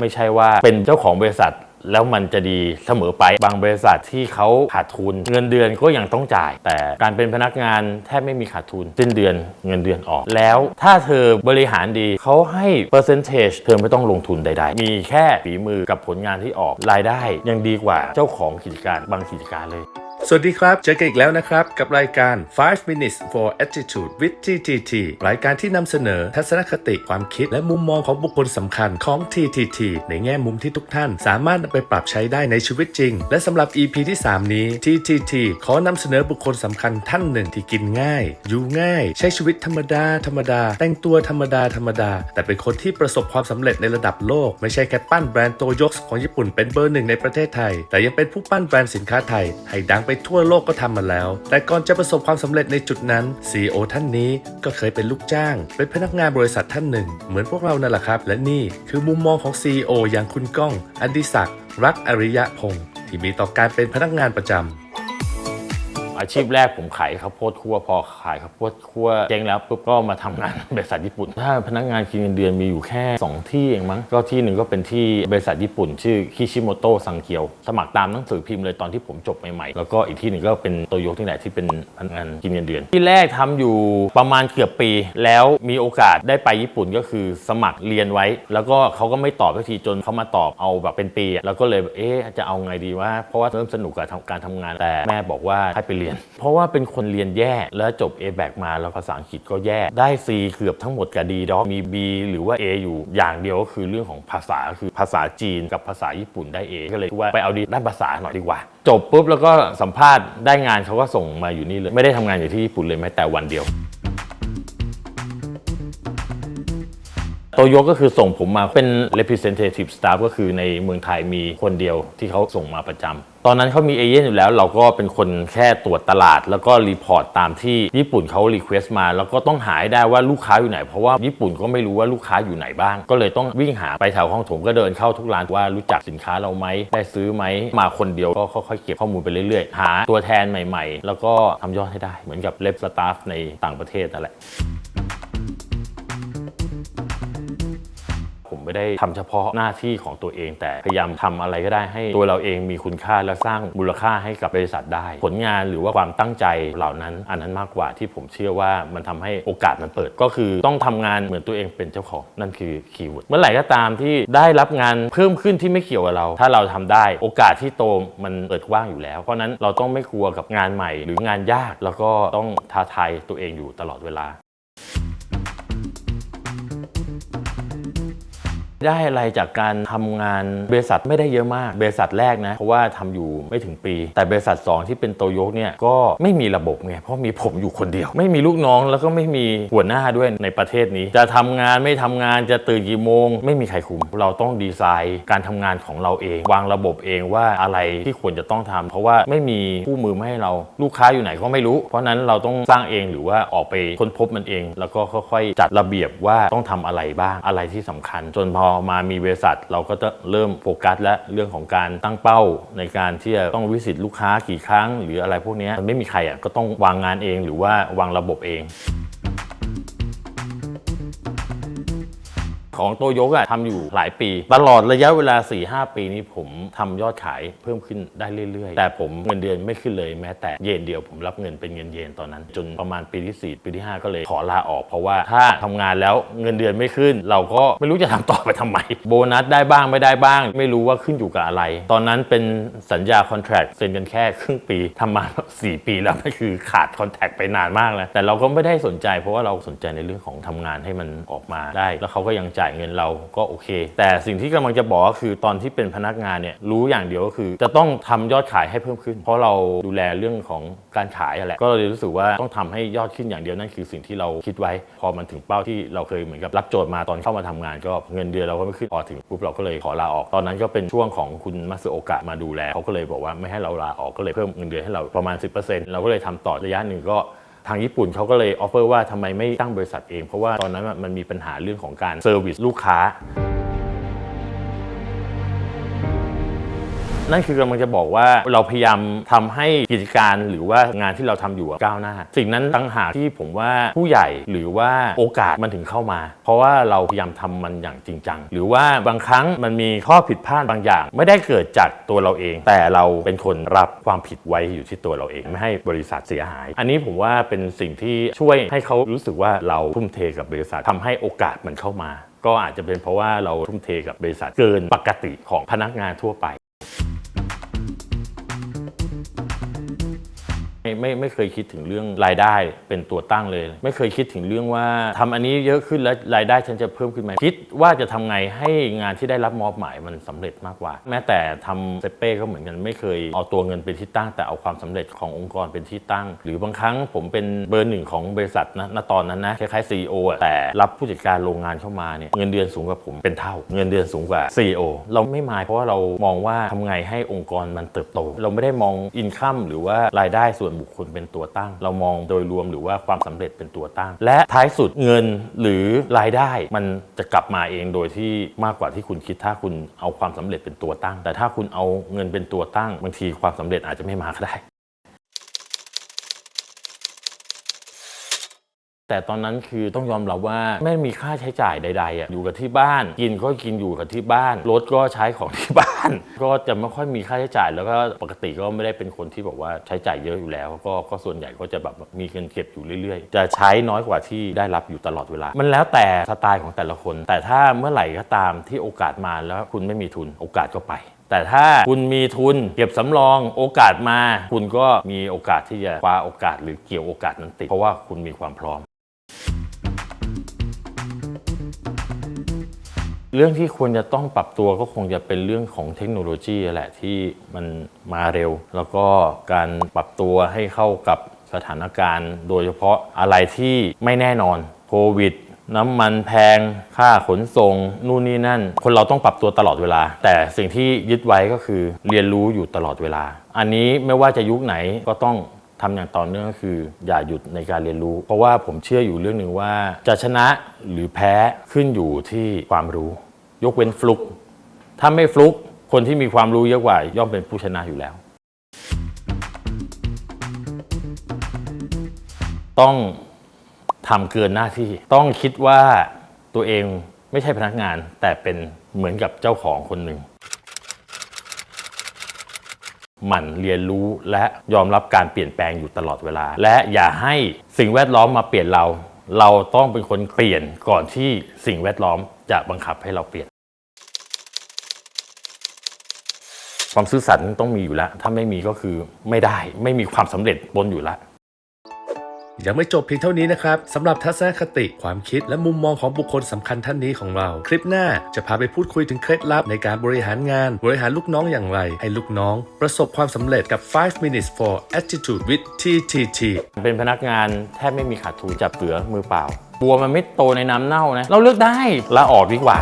ไม่ใช่ว่าเป็นเจ้าของบริษัทแล้วมันจะดีเสมอไปบางบริษัทที่เขาขาดทุน เงินเดือนก็ยังต้องจ่าย แต่การเป็นพนักงานแทบไม่มีขาดทุนสิ้นเดือนเงินเดือนออก แล้วถ้าเธอบริหารดีเขาให้เปอร์เซนเทจเธอไม่ต้องลงทุนใด ๆ มีแค่ฝีมือกับผลงานที่ออกรายได้ยังดีกว่าเจ้าของกิจการบางกิจการเลย สวัสดีครับ เจอกันอีกแล้วนะครับ กับรายการ 5 minutes for attitude with TTT รายการที่นำเสนอทัศนคติความคิดและมุมมองของบุคคลสำคัญของ TTT ในแง่มุมที่ทุกท่าน สามารถนำไปปรับใช้ได้ในชีวิตจริง และสำหรับ EP ที่ 3 นี้ TTT ขอนำเสนอบุคคลสำคัญท่านหนึ่งที่กินง่าย อยู่ง่าย ใช้ชีวิตธรรมดา ธรรมดา แต่งตัวธรรมดาธรรมดา แต่เป็นคนที่ประสบความสำเร็จในระดับโลก ไม่ใช่แค่ปั้นแบรนด์โตโยกของญี่ปุ่นเป็นเบอร์หนึ่งในประเทศไทย แต่ยังเป็นผู้ปั้นแบรนด์สินค้าไทยให้ดังไปทั่วโลกก็ทำมาแล้ว แต่ก่อนจะประสบความสำเร็จในจุดนั้น CEO ท่านนี้ก็เคยเป็นลูกจ้าง เป็นพนักงานบริษัทท่านหนึ่ง เหมือนพวกเรานั่นแหละครับ และนี่คือมุมมองของ CEO อย่างคุณก้องอดิศักดิ์รักอริยะพงศ์ที่มีต่อการเป็นพนักงานประจำ อาชีพแรกผมขายข้าวโพดคั่วพอขายข้าวโพดคั่วเจ๊งแล้วปุ๊บก็มาทำงานบริษัทญี่ปุ่น ถ้าพนักงานกินเงินเดือนมีอยู่แค่ 2 ที่เองมั้งก็ที่หนึ่งก็เป็นที่บริษัทญี่ปุ่น ชื่อคิชิโมโตะซังเกียว สมัครตามหนังสือพิมพ์เลยตอนที่ผมจบใหม่ๆแล้วก็อีกที่หนึ่งก็เป็นโตโยที่ไหนที่เป็นพนักงานกินเงินเดือน ที่แรกทำอยู่ประมาณเกือบปี แล้วมีโอกาสได้ไปญี่ปุ่นก็คือสมัครเรียนไว้ แล้วก็เขาก็ไม่ตอบสักทีจนเขามาตอบเอาแบบเป็นปี แล้วก็เลยเอ๊ะจะเอาไงดีว่าเพราะว่าเริ่มสนุกกับการทำงานแต่แม่บอกว่าให้ไปเรียนเพราะว่าเป็นคนเรียนแย่แล้วจบ A b a c มาแล้วภาษาอังกฤษก็แย่ได้ C เกือบทั้งหมดกับ D ด็อกมี B หรือว่า A อยู่อย่างเดียวก็คือเรื่องของภาษาคือภาษาจีนกับภาษาญี่ปุ่นได้ A ก็เลยว่าไปเอาดีด้านภาษาหน่อยดีกว่า จบปุ๊บแล้วก็สัมภาษณ์ได้งานเขาก็ส่งมาอยู่นี่เลย ไม่ได้ทำงานอยู่ที่ญี่ปุ่นเลยแม้แต่วันเดียว ตโยก็คือส่งผมมาเป็น representative staff ก็คือในเมืองไทยมีคนเดียวที่เขาส่งมาประจำตอนนั้นเขามีเอเย่นอยู่แล้วเราก็เป็นคนแค่ตรวจตลาด แล้วก็รีพอร์ตตามที่ญี่ปุ่นเขารีเควสต์มา แล้วก็ต้องหาให้ได้ว่าลูกค้าอยู่ไหน เพราะว่าญี่ปุ่นก็ไม่รู้ว่าลูกค้าอยู่ไหนบ้าง ก็เลยต้องวิ่งหาไปแถวห้องถงก็เดินเข้าทุกร้านว่ารู้จักสินค้าเราไหมได้ซื้อไหมมาคนเดียวก็ค่อยๆเก็บข้อมูลไปเรื่อยๆ หาตัวแทนใหม่ ๆ แล้วก็ทำยอดให้ได้เหมือนกับเลฟสตาฟในต่างประเทศนั่นแหละ ผมไม่ได้ทำเฉพาะหน้าที่ของตัวเอง แต่พยายามทำอะไรก็ได้ให้ตัวเราเองมีคุณค่าและสร้างมูลค่าให้กับบริษัทได้ ผลงานหรือว่าความตั้งใจเหล่านั้น อันนั้นมากกว่าที่ผมเชื่อว่ามันทำให้โอกาสมันเปิด ก็คือต้องทำงานเหมือนตัวเองเป็นเจ้าของนั่นคือคีย์เวิร์ดเมื่อไหร่ก็ตามที่ได้รับงานเพิ่มขึ้นที่ไม่เกี่ยวกับเรา ถ้าเราทำได้โอกาสที่โตมันเปิดกว้างอยู่แล้ว เพราะนั้นเราต้องไม่กลัวกับงานใหม่ หรืองานยากแล้วก็ต้องท้าทายตัวเองอยู่ตลอดเวลา ได้อะไรจากการทำงานบริษัทไม่ได้เยอะมากบริษัทแรกนะ เพราะว่าทำอยู่ไม่ถึงปี แต่บริษัท 2 ที่เป็นโตโยกเนี่ยก็ไม่มีระบบไงเพราะมีผมอยู่คนเดียว ไม่มีลูกน้องแล้วก็ไม่มีหัวหน้าด้วยในประเทศนี้ จะทำงานไม่ทำงานจะตื่นกี่โมง ไม่มีใครคุม เราต้องดีไซน์การทำงานของเราเอง วางระบบเองว่าอะไรที่ควรจะต้องทำเพราะว่าไม่มีคู่มือมาให้เราลูกค้าอยู่ไหนก็ไม่รู้ เพราะนั้นเราต้องสร้างเองหรือว่าออกไปค้นพบมันเอง แล้วก็ค่อยๆจัดระเบียบว่าต้องทำอะไรบ้างอะไรที่สำคัญจนพอมามีบริษัท เราก็จะเริ่มโฟกัสและเรื่องของการตั้งเป้าในการที่จะต้องวิสิตลูกค้ากี่ครั้ง หรืออะไรพวกนี้มันไม่มีใครอะก็ต้องวางงานเองหรือว่าวางระบบเอง ของโตโยกอะทำอยู่หลายปี ตลอดระยะเวลา 4-5 ปีนี้ผมทำยอดขายเพิ่มขึ้นได้เรื่อย ๆ แต่ผมเงินเดือนไม่ขึ้นเลยแม้แต่เยนเดียวผมรับเงินเป็นเงินเยนตอนนั้น จนประมาณปีที่ 4 ปีที่ 5 ก็เลยขอลาออกเพราะว่าถ้าทำงานแล้วเงินเดือนไม่ขึ้น เราก็ไม่รู้จะทำต่อไปทำไม โบนัสได้บ้างไม่ได้บ้าง ไม่รู้ว่าขึ้นอยู่กับอะไร ตอนนั้นเป็นสัญญาคอนแท c t เซ็นกันแค่ครึ่งปีทำมา 4 ปีแล้วก็คือขาดคอนแท c t ไปนานมากแล้วแต่เราก็ไม่ได้สนใจ เพราะว่าเราสนใจในเรื่องของทำงานให้มันออกมาได้ แล้วเขาก็ยังจ่ายเงินเราก็โอเค แต่สิ่งที่กำลังจะบอกก็คือตอนที่เป็นพนักงานเนี่ยรู้อย่างเดียวก็คือ จะต้องทำยอดขายให้เพิ่มขึ้น เพราะเราดูแลเรื่องของการขายอะแหละก็เลยรู้สึกว่าต้องทำให้ยอดขึ้นอย่างเดียวนั่นคือสิ่งที่เราคิดไว้ พอมันถึงเป้าที่เราเคยเหมือนกับรับโจทย์มาตอนเข้ามาทำงาน ก็เงินเดือนเราก็ไม่ขึ้นพอถึงปุ๊บเราก็เลยขอลาออก ตอนนั้นก็เป็นช่วงของคุณมัตสึโอกะมาดูแลเขาก็เลยบอกว่าไม่ให้เราลาออกก็เลยเพิ่มเงินเดือนให้เราประมาณ 10%เราก็เลยทำต่อระยะหนึ่งก็ ทางญี่ปุ่นเขาก็เลยออฟเฟอร์ว่าทำไมไม่ตั้งบริษัทเอง เพราะว่าตอนนั้นมันมีปัญหาเรื่องของการเซอร์วิสลูกค้า นั่นคือกำลังจะบอกว่าเราพยายามทำให้กิจการหรือว่างานที่เราทำอยู่ก้าวหน้า สิ่งนั้นตั้งหากที่ผมว่าผู้ใหญ่หรือว่าโอกาสมันถึงเข้ามา เพราะว่าเราพยายามทำมันอย่างจริงจัง หรือว่าบางครั้งมันมีข้อผิดพลาดบางอย่าง ไม่ได้เกิดจากตัวเราเอง แต่เราเป็นคนรับความผิดไว้อยู่ที่ตัวเราเอง ไม่ให้บริษัทเสียหาย อันนี้ผมว่าเป็นสิ่งที่ช่วยให้เขารู้สึกว่าเราทุ่มเทกับบริษัททำให้โอกาสมันเข้ามาก็อาจจะเป็นเพราะว่าเราทุ่มเทกับบริษัทเกินปกติของพนักงานทั่วไป ไม่ไม่ไม่เคยคิดถึงเรื่องรายได้เป็นตัวตั้งเลย ไม่เคยคิดถึงเรื่องว่าทำอันนี้เยอะขึ้นแล้วรายได้ฉันจะเพิ่มขึ้นไหมคิดว่าจะทำไงให้งานที่ได้รับมอบหมายมันสำเร็จมากกว่า แม้แต่ทำเซเป้ก็เหมือนกันไม่เคยเอาตัวเงินเป็นที่ตั้ง แต่เอาความสำเร็จขององค์กรเป็นที่ตั้ง หรือบางครั้งผมเป็นเบอร์หนึ่งของบริษัทนะณตอนนั้นนะคล้ายๆ CEO อแต่รับผู้จัดการโรงงานเข้ามาเนี่ยเงินเดือนสูงกว่าผมเป็นเท่า เงินเดือนสูงกว่า CEO เราไม่มายเพราะว่าเรามองว่าทำไงให้องค์กรมันเติบโต เราไม่ได้มองอินคัมหรือว่ารายได้ส่วนบุคคลเป็นตัวตั้ง เรามองโดยรวมหรือว่าความสำเร็จเป็นตัวตั้ง และท้ายสุดเงินหรือรายได้มันจะกลับมาเองโดยที่มากกว่าที่คุณคิดถ้าคุณเอาความสำเร็จเป็นตัวตั้ง แต่ถ้าคุณเอาเงินเป็นตัวตั้งบางทีความสำเร็จอาจจะไม่มาก็ได้ แต่ตอนนั้นคือต้องยอมรับว่าไม่มีค่าใช้จ่ายใดๆอะอยู่กับที่บ้าน กินก็กินอยู่กับที่บ้าน รถก็ใช้ของที่บ้าน ก็จะไม่ค่อยมีค่าใช้จ่าย แล้วก็ปกติก็ไม่ได้เป็นคนที่บอกว่าใช้จ่ายเยอะอยู่แล้ว ก็ก็ส่วนใหญ่ก็จะแบบมีเงินเก็บอยู่เรื่อยๆ จะใช้น้อยกว่าที่ได้รับอยู่ตลอดเวลา มันแล้วแต่สไตล์ของแต่ละคน แต่ถ้าเมื่อไหร่ก็ตามที่โอกาสมาแล้วคุณไม่มีทุนโอกาสก็ไปแต่ถ้าคุณมีทุนเก็บสำรองโอกาสมา คุณก็มีโอกาสที่จะคว้าโอกาสหรือเกี่ยวโอกาสนั้นติด เพราะว่าคุณมีความพร้อม เรื่องที่ควรจะต้องปรับตัวก็คงจะเป็นเรื่องของเทคโนโลยีแหละที่มันมาเร็ว แล้วก็การปรับตัวให้เข้ากับสถานการณ์ โดยเฉพาะอะไรที่ไม่แน่นอนโควิดน้ำมันแพง ค่าขนส่ง นู่นนี่นั่น คนเราต้องปรับตัวตลอดเวลา แต่สิ่งที่ยึดไว้ก็คือเรียนรู้อยู่ตลอดเวลา อันนี้ไม่ว่าจะยุคไหนก็ต้อง ทำอย่างต่อเนื่องก็คือ อย่าหยุดในการเรียนรู้ เพราะว่าผมเชื่ออยู่เรื่องหนึ่งว่า จะชนะหรือแพ้ขึ้นอยู่ที่ความรู้ ยกเว้นฟลุกถ้าไม่ฟลุกคนที่มีความรู้เยอะกว่าย่อมเป็นผู้ชนะอยู่แล้ว ต้องทำเกินหน้าที่ ต้องคิดว่าตัวเองไม่ใช่พนักงาน แต่เป็นเหมือนกับเจ้าของคนหนึ่ง หมั่นเรียนรู้และยอมรับการเปลี่ยนแปลงอยู่ตลอดเวลา และอย่าให้สิ่งแวดล้อมมาเปลี่ยนเรา เราต้องเป็นคนเปลี่ยนก่อนที่สิ่งแวดล้อมจะบังคับให้เราเปลี่ยน ความซื่อสัตย์ต้องมีอยู่แล้ว ถ้าไม่มีก็คือไม่ได้ไม่มีความสำเร็จบนอยู่แล้ว ยังไม่จบเพียงเท่านี้นะครับสำหรับทัศนคติความคิดและมุมมองของบุคคลสำคัญท่านนี้ของเรา คลิปหน้าจะพาไปพูดคุยถึงเคล็ดลับในการบริหารงาน บริหารลูกน้องอย่างไร ให้ลูกน้อง ประสบความสำเร็จกับ 5 minutes for attitude with TTT เป็นพนักงานแทบไม่มีขาดทุนจับเสือมือเปล่าบัวมันไม่โตในน้ำเน่านะ เราเลือกได้ลาออกดีกว่า